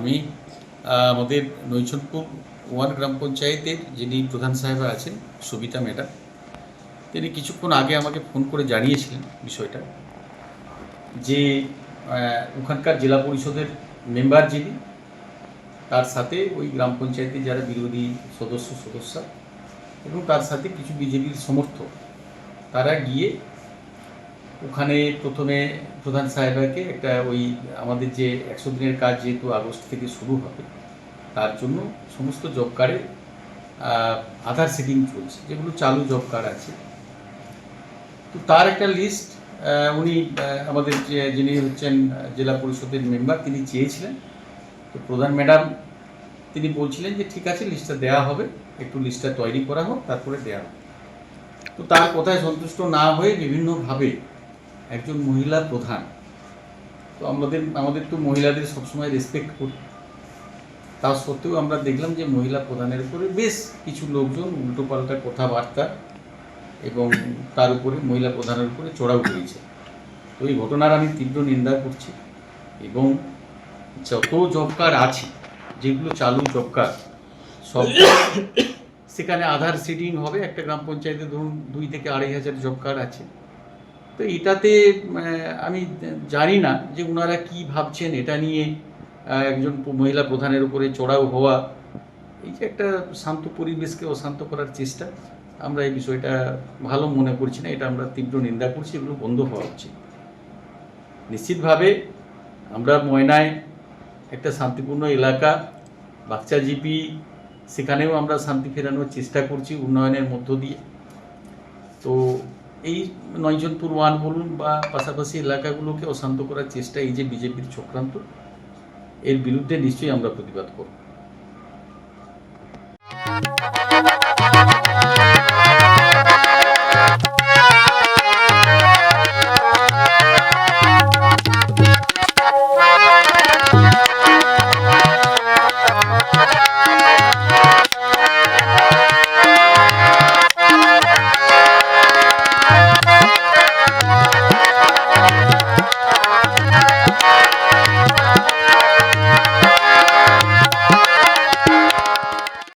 আমি আমাদের Naichanpur one gram পঞ্চায়েতের যিনি প্রধান সাহেব আছেন, সবিতা ম্যাডাম, তিনি কিছুক্ষণ আগে আমাকে ফোন করে জানিয়েছিলেন বিষয়টা যে ওখানকার জেলা পরিষদের মেম্বার যিনি, তার সাথে ওই গ্রাম পঞ্চায়েতের যারা বিরোধী সদস্য, সদস্যা এবং তার সাথে কিছু বিজেপির সমর্থক, তারা গিয়ে ওখানে প্রথমে প্রধান সাহেবাকে একটা ওই আমাদের যে একশো দিনের কাজ যেহেতু আগস্ট থেকে শুরু হবে, তার জন্য সমস্ত জব কার্ডে আধার সিটিং চলছে, যেগুলো চালু জব কার্ড আছে। তো তার একটা লিস্ট উনি আমাদের যিনি হচ্ছেন জেলা পরিষদের মেম্বার তিনি চেয়েছিলেন। তো প্রধান ম্যাডাম তিনি বলছিলেন যে, ঠিক আছে লিস্টটা দেওয়া হবে, একটু লিস্টটা তৈরি করা হোক, তারপরে দেওয়া হবে। তো তার কথায় সন্তুষ্ট না হয়ে বিভিন্নভাবে একজন মহিলা প্রধান, তো আমাদের আমাদের তো মহিলাদের সবসময় রেসপেক্ট করি। তা সত্ত্বেও আমরা দেখলাম যে মহিলা প্রধানের উপরে বেশ কিছু লোকজন উল্টোপাল্টা কথাবার্তা এবং তার উপরে, মহিলা প্রধানের উপরে চড়াও হয়েছে তো এই ঘটনার আমি তীব্র নিন্দা করছি এবং যত জব কার্ড আছে, যেগুলো চালু জব কার্ড সব সেখানে আধার সিডিং হবে। একটা গ্রাম পঞ্চায়েতে ধরুন দুই থেকে আড়াই হাজার জব কার্ড আছে। তো এটাতে আমি জানি না যে ওনারা কি ভাবছেন, এটা নিয়ে একজন মহিলা প্রধানের উপরে চড়াও হওয়া, এই যে একটা শান্ত পরিবেশকে অশান্ত করার চেষ্টা, আমরা এই বিষয়টা ভালো মনে করছি না, এটা আমরা তীব্র নিন্দা করছি, এগুলো বন্ধ হওয়া উচিত। নিশ্চিতভাবে আমরা ময়নায় একটা শান্তিপূর্ণ এলাকা বাচ্চা জিপি, সেখানেও আমরা শান্তি ফেরানোর চেষ্টা করছি উন্নয়নের মধ্য দিয়ে। তো এই নয়জনপুর ওয়ান বলুন বা পাশাপাশি এলাকাগুলোকে অশান্ত করার চেষ্টা এই যে বিজেপির চক্রান্ত, এর বিরুদ্ধে নিশ্চয়ই আমরা প্রতিবাদ করব।